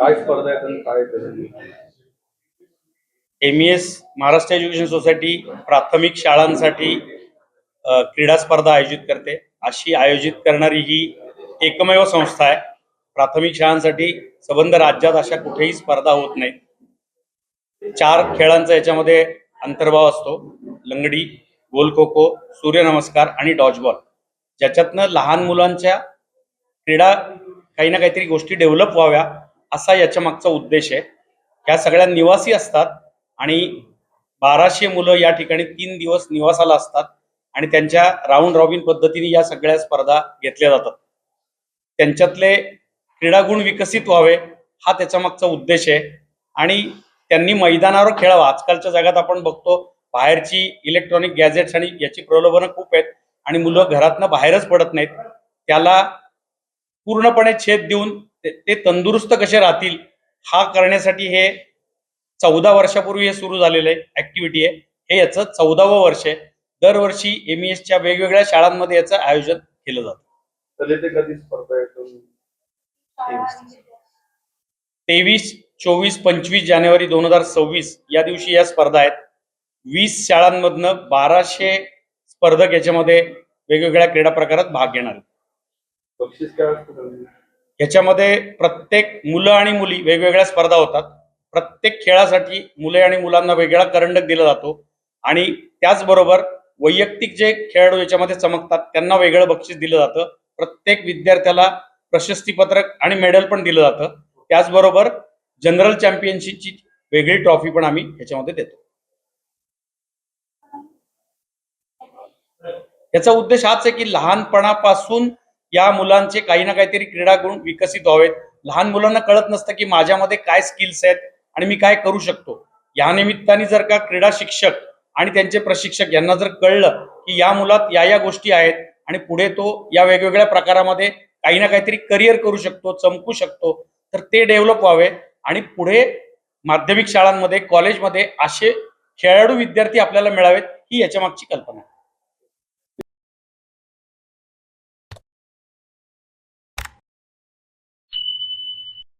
काय स्पर्धा आहेत आणि काय M S Maharashtra education society प्राथमिक शाळांसाठी क्रीडा स्पर्धा आयोजित करते. अशी आयोजित करणारी ही एकमेव संस्था आहे. प्राथमिक शाळांसाठी संबंध राज्यात अशा कुठेही स्पर्धा होत नाही चार खेळांचा याच्यामध्ये अंतर्भाव असतो. लंगडी गोल खो खो सूर्यनमस्कार आणि डॉजबॉल ज्याच्यातनं लहान मुलांच्या क्रीडा काही ना काहीतरी गोष्टी डेव्हलप व्हाव्या. असा याच्या मागचा उद्देश आहे. ह्या सगळ्या निवासी असतात आणि बाराशे मुलं या ठिकाणी तीन दिवस निवासाला असतात आणि त्यांच्या राऊंड रॉबिन पद्धतीने या सगळ्या स्पर्धा घेतल्या जातात. त्यांच्यातले क्रीडागुण विकसित व्हावे हा त्याच्या मागचा उद्देश आहे. आणि त्यांनी मैदानावर खेळावा. आजकालच्या जगात आपण बघतो बाहेरची इलेक्ट्रॉनिक गॅजेट्स आणि याची प्रलोभनं खूप आहेत आणि मुलं घरातनं बाहेरच पडत नाहीत. त्याला पूर्णपणे छेद देऊन ते तंदुरुस्त कसे राहतील हा करण्यासाठी हे चौदा वर्षापूर्वी हे सुरू झालेलं आहे ऍक्टिव्हिटी आहे. हे याचं चौदावं वर्ष आहे. दरवर्षी एम च्या वेगवेगळ्या शाळांमध्ये याचं आयोजन केलं जातं. तेवीस. चोवीस पंचवीस जानेवारी दोन हजार सव्वीस या दिवशी या स्पर्धा आहेत. वीस शाळांमधनं बाराशे स्पर्धक याच्यामध्ये वेगवेगळ्या क्रीडा प्रकारात भाग घेणार. बक्षीस काय याच्यामध्ये ह्याच्यामध्ये प्रत्येक मुलं आणि मुली वेगवेगळ्या स्पर्धा होतात. प्रत्येक खेळासाठी मुले आणि मुलांना वेगळा करंडक दिला जातो. आणि त्याचबरोबर वैयक्तिक जे खेळाडू याच्यामध्ये चमकतात त्यांना वेगळं बक्षीस दिलं जातं. प्रत्येक विद्यार्थ्याला प्रशस्तीपत्रक आणि मेडल पण दिलं जातं. त्याचबरोबर जनरल चॅम्पियनशिपची वेगळी ट्रॉफी पण आम्ही ह्याच्यामध्ये देतो. याचा उद्देश हाच आहे की लहानपणापासून या मुलांचे काही ना काहीतरी क्रीडा गुण विकसित व्हावेत. लहान मुलांना कळत नसतं की माझ्यामध्ये काय स्किल्स आहेत आणि मी काय करू शकतो. या निमित्ताने जर का क्रीडा शिक्षक आणि त्यांचे प्रशिक्षक यांना जर कळलं की या मुलात या या गोष्टी आहेत आणि पुढे तो या वेगवेगळ्या प्रकारामध्ये काही ना काहीतरी करिअर करू शकतो चमकू शकतो तर ते डेव्हलप व्हावे. आणि पुढे माध्यमिक शाळांमध्ये कॉलेजमध्ये असे खेळाडू विद्यार्थी आपल्याला मिळावेत ही याच्या मागची कल्पना आहे.